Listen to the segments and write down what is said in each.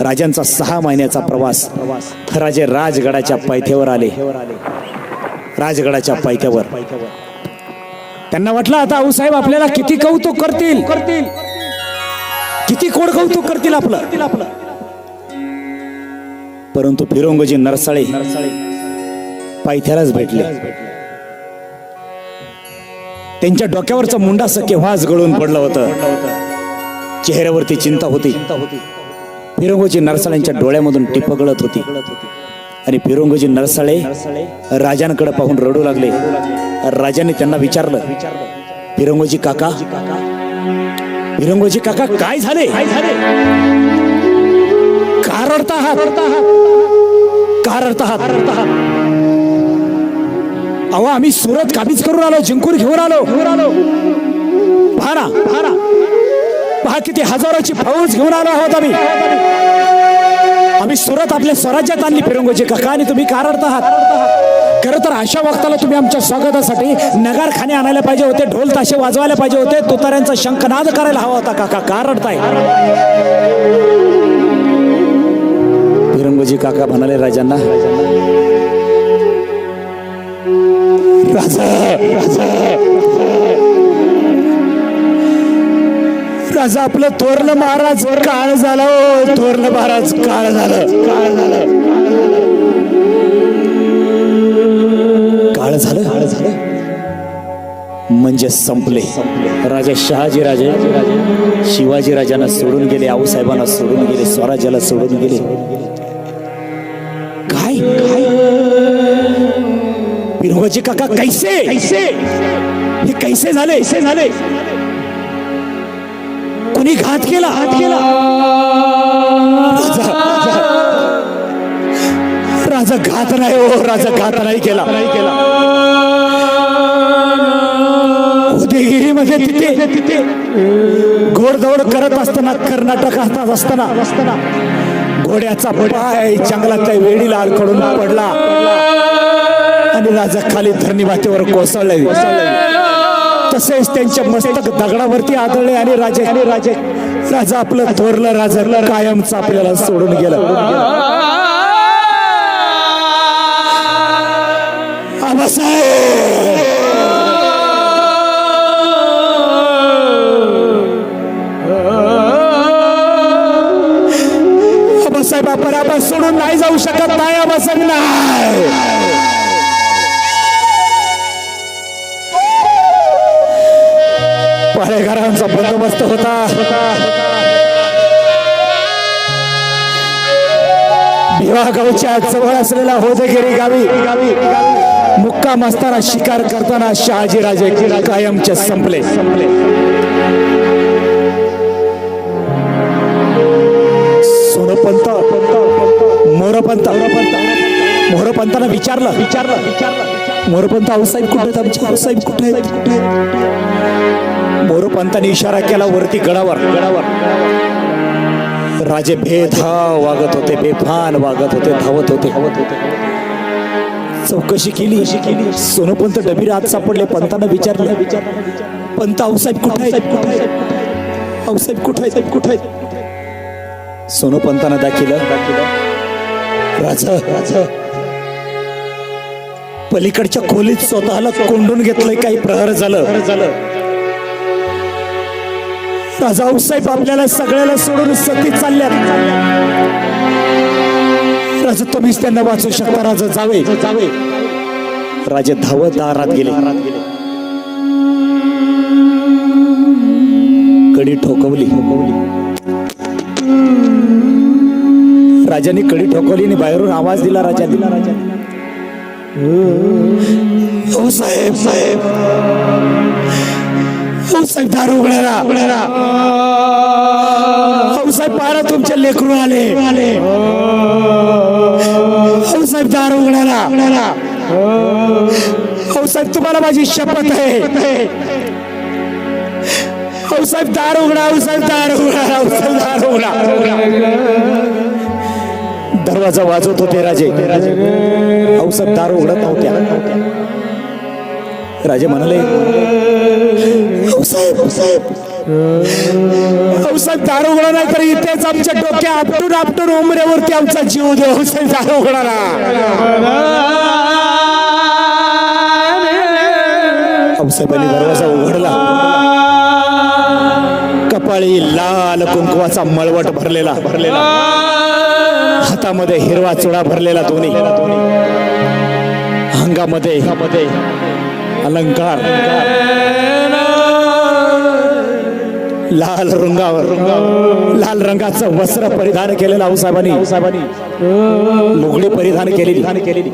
राजांचा सहा महिन्याचा प्रवास राजे राजगडाच्या पायथ्यावर आले. राजगडाच्या पायथ्यावर. त्यांना वाटलं आता आऊसाहेब आपल्याला किती कौतुक करतील? करतील किती कोड कौतुक करतील आपलं? आपलं परंतु फिरोंगजी नरसाळे पायथ्यालाच भेटले. त्यांच्या डोक्यावरचा मुंडास केव्हाच गळून पडलं होतं. चेहऱ्यावरती चिंता होती. फिरंगोजी नरसाळ्यांच्या डोळ्यामधून टिप गळत होती. आणि फिरंगोजी नरसाळे राजांकडे पाहून रडू लागले. राजाने त्यांना विचारलं फिरंगोजी काका फिरंगोजी काका काय झाले? झाले का रडता आहात? का रडता आहात? अहो आम्ही सुरत काबीज करून आलो जिंकून घेऊन आलो. घेऊन आलो भारा भारा पहा किती हजाराची फौज घेऊन आलो आहोत आम्ही. आम्ही सुरत आपल्या स्वराज्यात आणली फिरंगोजी. काका आणि तुम्ही का रडता आहात? खरं तर अशा वक्ताला तुम्ही आमच्या स्वागतासाठी नगारखाने आणायला पाहिजे होते ढोल ताशे वाजवायला पाहिजे होते. तुताऱ्यांचा शंखनाद करायला हवा होता काका. का रडताय फिरंगोजी काका म्हणाले राजांना. राजा राजा. माझं आपलं थोरलं महाराज काळ झालं हो थोरलं महाराज काळ झालं. काळ झालं? काळ झालं काळ झालं म्हणजे संपले. राजा शहाजी राजे शिवाजी राजांना सोडून गेले आऊसाहेबांना सोडून गेले स्वराज्याला सोडून गेले. काय? काय बिरोबाजी काका कैसे? कैसे हे कैसे झाले कैसे झाले? कोणी घात केला हात केला. राजा घात नाही हो राजा घात नाही केला. नाही केला उदयगिरीमध्ये तिथे तिथे घोडदौड करत असताना कर्नाटक हातात असताना असताना घोड्याचा पाय जंगलातल्या वेडीला अडकडून पडला. आणि राजा खाली धरणी मातेवर कोसळले. तसेच त्यांच्या मस्तक दगडावरती आदळले आणि राजे आणि राजे राजा आपलं थोरलं राजा कायमच आपल्याला सोडून गेलं. आबासाहेब! आबासाहेब आपण आपण सोडून नाही जाऊ शकत नाही आबासाहेब नाही. पळेघरांचा बंदोबस्त होता. भिवा गावच्या जवळ असलेला होदेगिरी गावी गावी मुक्काम असताना शिकार करताना शहाजी राजे कायमचे संपले. संपले सोनपंत मोरपंत मोरपंतांना विचारलं. विचारलं विचारलं मोरपंत आऊसाहेब कुठे आहेत आमचे? आऊसाहेब कुठे आहेत कुठे आहेत? मोरोपंतांनी इशारा केला वरती गडावर. गडावर राजे भेदभाव वागत होते बेफान वागत होते धावत होते. धावत होते चौकशी केली. अशी केली सोनपंत डबीर आत सापडले पंतांना विचारलं. विचारलं पंत आऊसाहेब कुठे आहेत? कुठे आहेत आऊसाहेब कुठे आहेत? कुठे आहेत सोनपंतानं दाखिलं. राजा राजा पलीकडच्या खोलीत स्वतःला कोंडून घेतलंय काही प्रहार झालं झालं. राजा आऊसाहेब आपल्याला सगळ्याला सोडून सती चालल्यात. राजा तुम्हीच त्यांना वाचू शकता. राजा जावे. जावे राजे धावत दारात गेले. कडी ठोकवली. ठोकवली राजाने कडी ठोकवली आणि बाहेरून आवाज दिला राजा दिला राजा हो साहेब साहेब. हो साहेब दारू उघडारा उघडारा हो साहेब पारा तुमचे लेकरू आले. आले हो साहेब दारू उघडारा उघडारा साहेब तुम्हाला माझी शपथ आहे. हो साहेब दार उघडा हो साहेब दार उघडा हो दार उघडा. दरवाजा वाजवत होते राजे. हो साहेब दार उघडत नव्हत्या. राजे म्हणाले हो साहेब उघडा नाही तर इथेच आमच्या डोक्या आपटून आपटून उमऱ्यावरती आमचा जीव दे साहेब दार उघडा साहेबांनी दरवाजा उघडला. कपाळी लाल कुंकवाचा मळवट भरलेला भरलेला. हातामध्ये हिरवा चुडा भरलेला दोन्ही. अंगामध्ये अलंकार. लाल रंगावर लाल रंगाचं वस्त्र परिधान केलेलं आऊसाहेबांनी आऊसाहेबांनी लुगडी परिधान केलेली. केलेली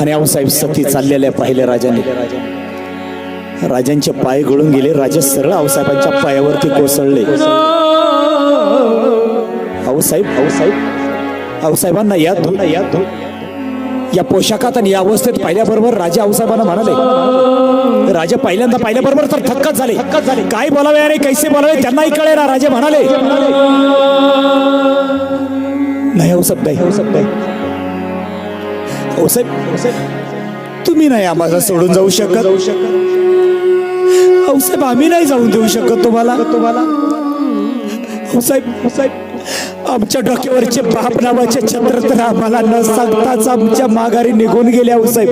आणि आऊसाहेब सती चाललेल्या पाहिले राजांनी. राजांचे पाय गळून गेले राजे सरळ आऊसाहेबांच्या पायावरती कोसळले. आऊसाहेब आऊसाहेब आऊसाहेबांना याद धुना याद धो या पोशाखात आणि या अवस्थेत पाहिल्याबरोबर राजा आऊसाहेबांना म्हणाले राजा पहिल्यांदा पाहिल्याबरोबर तर थक्कच झाले. थक्कच झाले काय बोलावे अरे कैसे बोलावे त्यांनाही कळे ना राजे म्हणाले नाही हो आऊसाहेब सब आऊसाहेब नाही. हो, हो, हो साहेब तुम्ही नाही आम्हाला सोडून जाऊ शकत. जाऊ शकत औसाहेब आम्ही नाही जाऊन देऊ शकत तुम्हाला. तुम्हाला साहेब साहेब आमच्या डोक्यावरचे बाप नावाचे छत्र तर आम्हाला न सांगताच आमच्या माघारी निघून गेल्या साहेब.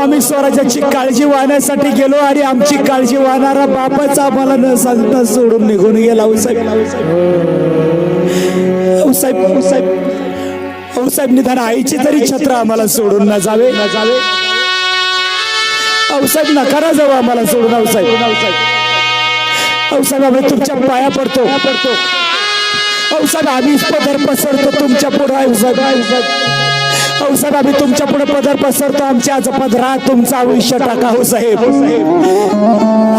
आम्ही स्वराज्याची काळजी वाहण्यासाठी गेलो आणि आमची काळजी वाहणारा बापच आम्हाला न सांगता सोडून निघून गेला साहेब. साहेब साहेब. साहेब निदान आईचे तरी छत्र आम्हाला सोडून न जावे. न जावे औसाहेब नकारा जाऊ आम्हाला सोडून औसाहेब औसाहेब मी तुमच्या पाया पडतो. पडतो औसाहेब आम्ही पदर पसरतो तुमच्यापुढे औसाहेब औसाहेब आम्ही तुमच्यापुढे पदर पसरतो. आमच्या आज पदरा तुमचं आयुष्य टाका हो साहेब.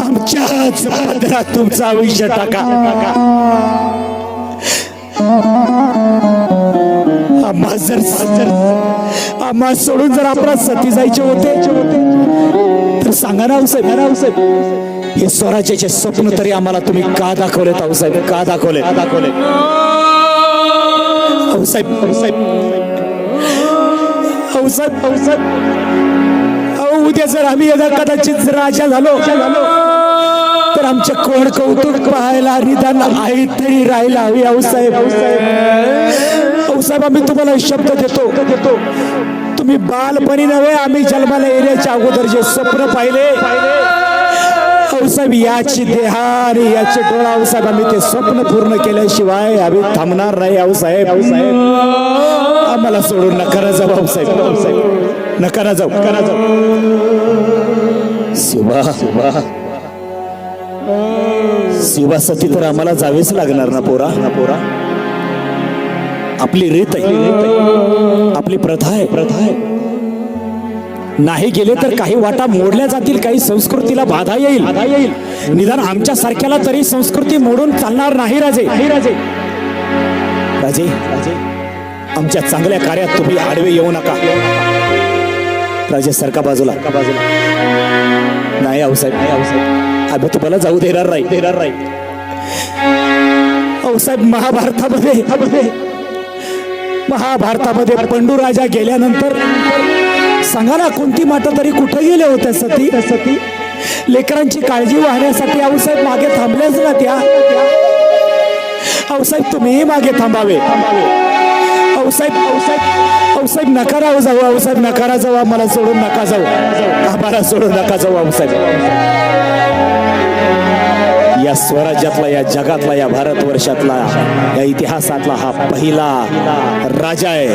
आमच्या आज पदरा तुमचं आयुष्य टाका. आम्हा जर जर आम्हा सोडून जर आपला सती जायचे होते तर सांगा ना औसाहेब ना साहेब. हे स्वराज्याचे स्वप्न तरी आम्हाला तुम्ही का दाखवलेत आऊसाहेब का दाखवले? दाखवले? उद्या जर आम्ही यदा कदाचित राजा झालो झालो तर आमचे कोण कौतुक पाहायला निदान आई तरी राहायला हवी आऊसाहेब आऊसाहेब आऊसाहेब आम्ही तुम्हाला शब्द देतो देतो. तुम्ही बालपणी नव्हे आम्ही जन्माला येण्याच्या अगोदर जे स्वप्न पाहिले साहेब याची देहा आणि याचे डोळा औसाहेब आम्ही ते स्वप्न पूर्ण केल्याशिवाय आम्ही थांबणार नाही आऊसाहेब आऊसाहेब आम्हाला सोडून नकारा जाऊ आऊसाहेब आऊसाहेब नकारा जाऊ नकारा जाऊ. शिवा. शिवा शिवा सती तर आम्हाला जावेच लागणार ना पोरा. ना पोरा आपली रीत आहे. आपली प्रथा आहे प्रथा आहे. नाही गेले तर काही वाटा मोडल्या जातील काही संस्कृतीला बाधा येईल. येईल. निदान आमच्या सारख्याला तरी संस्कृती मोडून चालणार नाही राजे. राजे. राजे राजे. आमच्या चांगल्या कार्यात तुम्ही आडवे येऊ नका. राजे सरका बाजूला. बाजूला. नाही आऊसाहेब नाही आऊसाहेब आम्ही तुम्हाला जाऊ देणार नाही. देणार नाही. आऊसाहेब महाभारतामध्ये महाभारतामध्ये. पंडू राजा गेल्यानंतर सांगा ना कोणती माता तरी कुठं गेले होत्या सती? सती? लेकरांची काळजी वाहण्यासाठी आऊसाहेब मागे थांबल्याच ना त्या. आऊसाहेब तुम्हीही मागे थांबावे. आऊसाहेब आऊसाहेब आऊसाहेब नका राहू जाऊ. आऊसाहेब नकारा जाऊ. आम्हाला सोडून नका जाऊ. आम्हाला सोडून नका जाऊ आऊसाहेब. या स्वराज्यातला या जगातला या भारतवर्षातला या इतिहासातला हा पहिला राजा आहे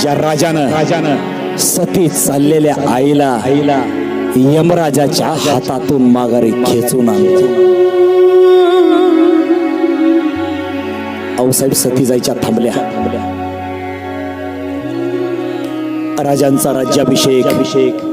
ज्या राजानं राजानं सती चाललेल्या आईला आईला यमराजाच्या हातातून माघारी खेचून आणतो औसाहेब सती जायच्या थांबल्या. राजांचा राज्याभिषेक. अभिषेक